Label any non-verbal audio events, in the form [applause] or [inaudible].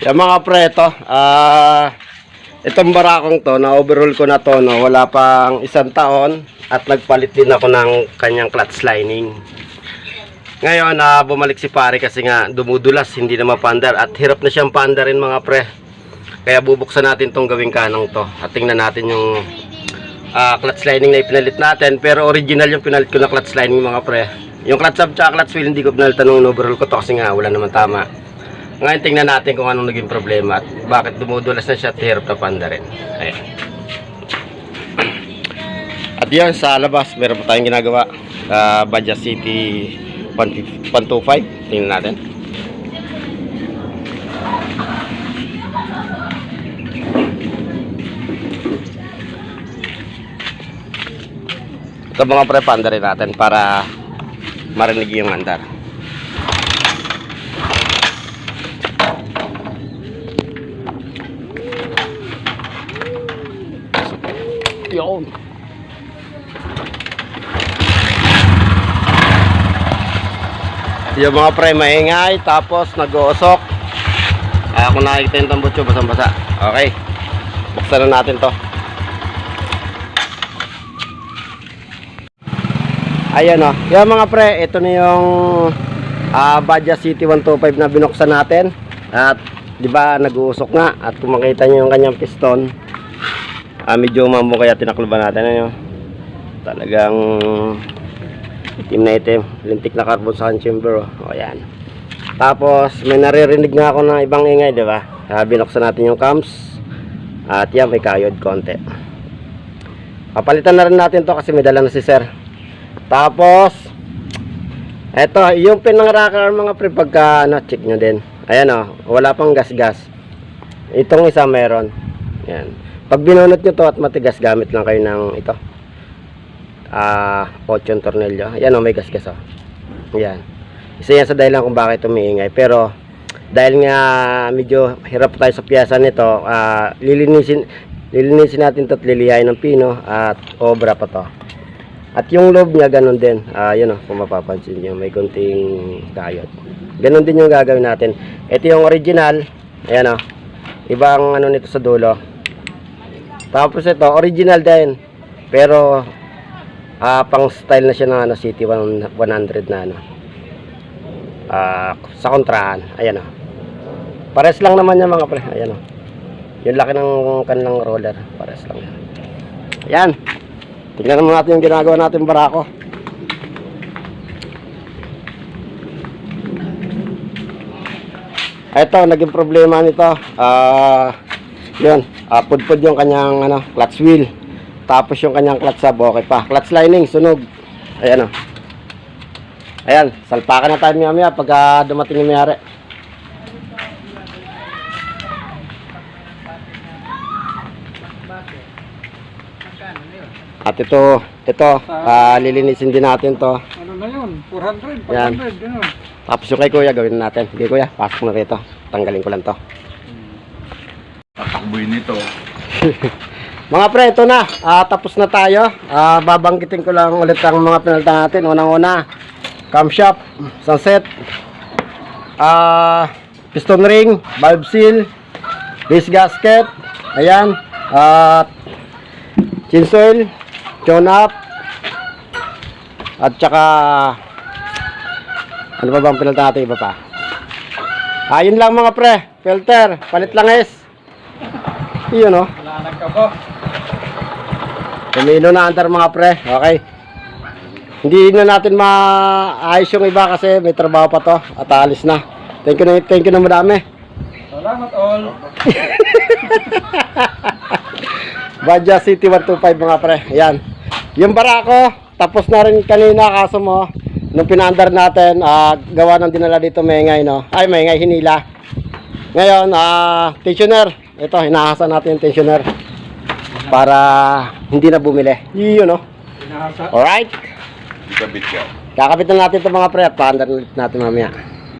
Yung mga pre, ito, ah, itong barakong to, na overhaul ko na to, no, wala pang isang taon, at nagpalit din ako ng kanyang clutch lining. Ngayon, na bumalik si pare kasi nga dumudulas, hindi na mapandar, at hirap na siyang pandarin mga pre. Kaya bubuksan natin tong gawing kanong to, at tingnan natin yung ah, clutch lining na ipinalit natin, pero original yung pinalit ko na clutch lining mga pre. Yung clutch hub tsaka clutch wheel, hindi ko pinalitan nung overhaul ko to kasi nga wala naman tama. Ngayon tingnan natin kung anong naging problema at bakit dumudulas na siya at hirap na panda rin. Ayan. At yan sa labas, meron pa tayong ginagawa. Uh, Badja City 125. Tingnan natin. Ito mga pre, panda rin natin para marinig yung andar. Yun. Yung mga pre maingay tapos nag-uusok. Ay kung nakikita yung tambutso basang-basa. Okay. Buksan na natin 'to. Ayan o. Yung mga pre, ito na yung ah Badja City 125 na binuksan natin. At 'di ba nag-uusok nga at kung makita niyo yung kanyang piston, ah medyo umamo kaya tinakluban natin ano. Talagang itim na itim, lintik na carbon sa chamber oh. O yan. Tapos may naririnig nga ako ng ibang ingay, 'di ba? Ah, binuksan natin yung cams. At yan may kayod konti. Papalitan na rin natin 'to kasi may dala na si Sir. Tapos eto, yung pinang-rocker mga pre pagka ano, check nyo din. Ayan oh, wala pang gas-gas. Itong isa meron. Yan. Pag binunot nyo to at matigas, gamit lang kayo ng ito. Ah, 8 tornilyo. Yan oh, may gas-gas oh. Yan. Isa yan sa dahilan kung bakit umiingay. Pero, dahil nga medyo hirap tayo sa piyasa nito, ah, lilinisin, lilinisin natin to at lilihain ng pino at obra pa to. At yung loob niya ganun din. Ah, yun oh, kung mapapansin niyo, may konting kayot. Ganun din yung gagawin natin. Ito yung original. Ayan oh. Ibang ano nito sa dulo. Tapos ito, original din. Pero ah pang style na siya ng ano, City 100 na ano. Ah, sa kontrahan. Ayan oh. Pares lang naman yan mga pre. Ayan oh. Yung laki ng kanilang roller. Pares lang yan. Ayan. Tignan naman natin yung ginagawa natin barako. Ito, naging problema nito. Ah, yun, ah, pudpud yung kanyang ano, clutch wheel. Tapos yung kanyang clutch sub, okay pa. Clutch lining, sunog. Ayan o. Ayan, salpakan na tayo maya maya pagka dumating yung mayari. At ito, ito, ah, lilinisin din natin to. Ano na yun? 400, Yan. 500, gano'n. Tapos yung kay kuya, gawin na natin. Sige kuya, pasok na rito. Tanggalin ko lang to. Tatakboy nito. [laughs] Mga pre, ito na. Ah, tapos na tayo. Ah, babanggitin ko lang ulit ang mga pinalitan natin. Unang-una, camshaft, sunset, ah, piston ring, valve seal, base gasket, ayan, at chin oil, tune up, at saka ano pa bang pinalitan natin iba pa? Ah, yun lang mga pre. Filter, palit lang is. Yun oh. Wala nagkabo. Tumino na antar mga pre. Okay. Hindi na natin maayos yung iba kasi may trabaho pa to at alis na. Thank you na, thank you na madami. Salamat all. [laughs] Badja City 125 mga pre. Ayan. Yung barako, tapos na rin kanina kaso mo nung pinaandar natin, ah, gawa ng dinala dito maingay no. Ay maingay hinila. Ngayon, ah, tensioner. Ito, hinahasan natin yung tensioner para hindi na bumili. Yun no. Pinahasa. Alright. Ikabit ka. Kakabit na natin itong mga pre at paandar ulit natin mamaya.